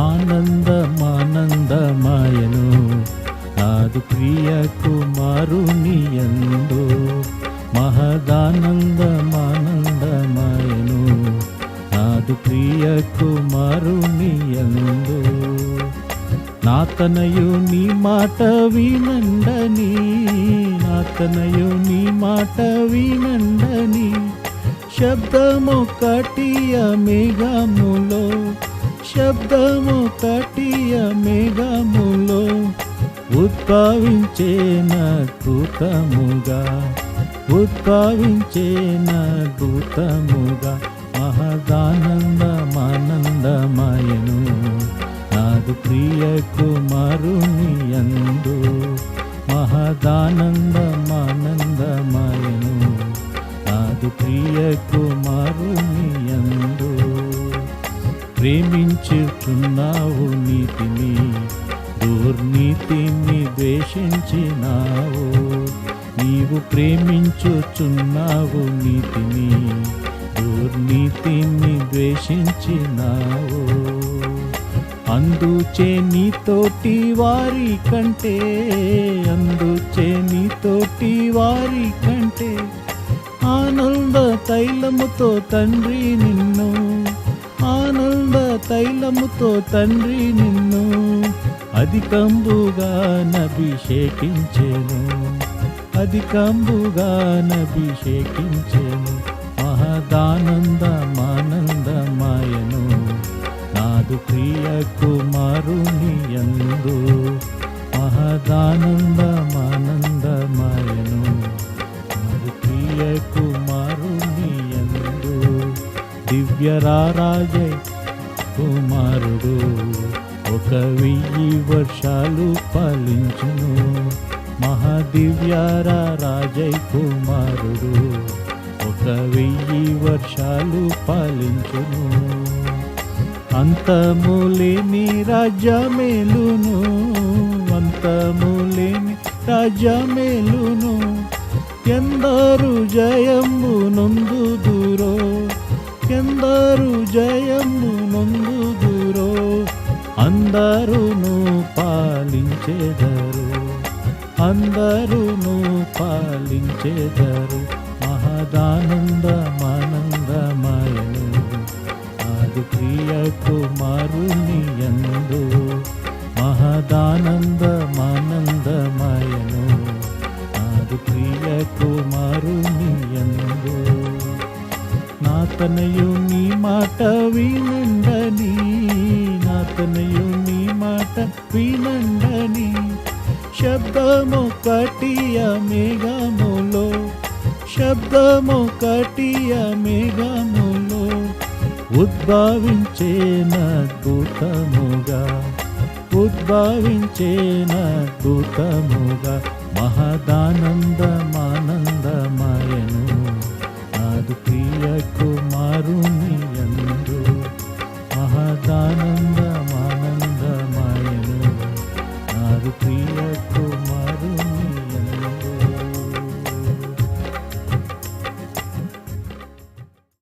ఆనందమానందమాయను. నాదు ప్రియ కుమారుని యందు మహదానందమానందమాయను. నాదు ప్రియ కుమారుని యందు నాతనయు నీ మాట వినండని నాతనయు నీ మాట వినండని శబ్దము కటియ మేఘములో శబ్దము తటియ మేఘములో ఉద్భవించేన దూతముగా ఉద్భవించేన దూతముగా మహదానందమానందమయను. నాదు ప్రియ కుమారుని యందు మహదానంద ప్రేమించుచున్నావు నీతిని దుర్నీతిని ద్వేషించినావు. నీవు ప్రేమించుచున్నావు నీతిని దుర్నీతిని ద్వేషించినావు. అందుచే నీతోటి వారి కంటే అందుచే నీతోటి వారి కంటే ఆనంద తైలముతో తండ్రి నిన్ను తైలముతో తండ్రి నిన్ను అధికంబుగా నభిషేకించెను. అధికంబుగా నభిషేకించెను. మహదానందమానందమాయను. నాదు ప్రియ కుమారుని యందు మహదానందమానందమాయను. నాదు ప్రియ కుమారుని యందు దివ్యరారాజై కుమారుడు. ఒక వెయ్యి వర్షాలు పాలించును మహాదివ్యారా రాజై కుమారుడు. ఒక వెయ్యి వర్షాలు పాలించును అంతములేని రాజ్యమేలును అంతములేని రాజ్యమేలును ఎందరు జయము నొందుదురో ఎందరు జయము నొందుదురో అందరును పాలించెదరు. అందరును పాలించెదరు మహదానందమానందమయను. ఆది ప్రియ కుమారుని యందు మహదానందమానందమయను. ఆది ప్రియ కుమారుని నాతనయు నీ మాట వినండని నాతనయు నీ మాట వినండని. శబ్దమొకటియ మేఘములో శబ్దమొకటియ మేఘములో ఉద్భవించే దూతముగా ఉద్భవించే దూతముగా మహదానందమానందమయను. నాదు ప్రియ కుమారుని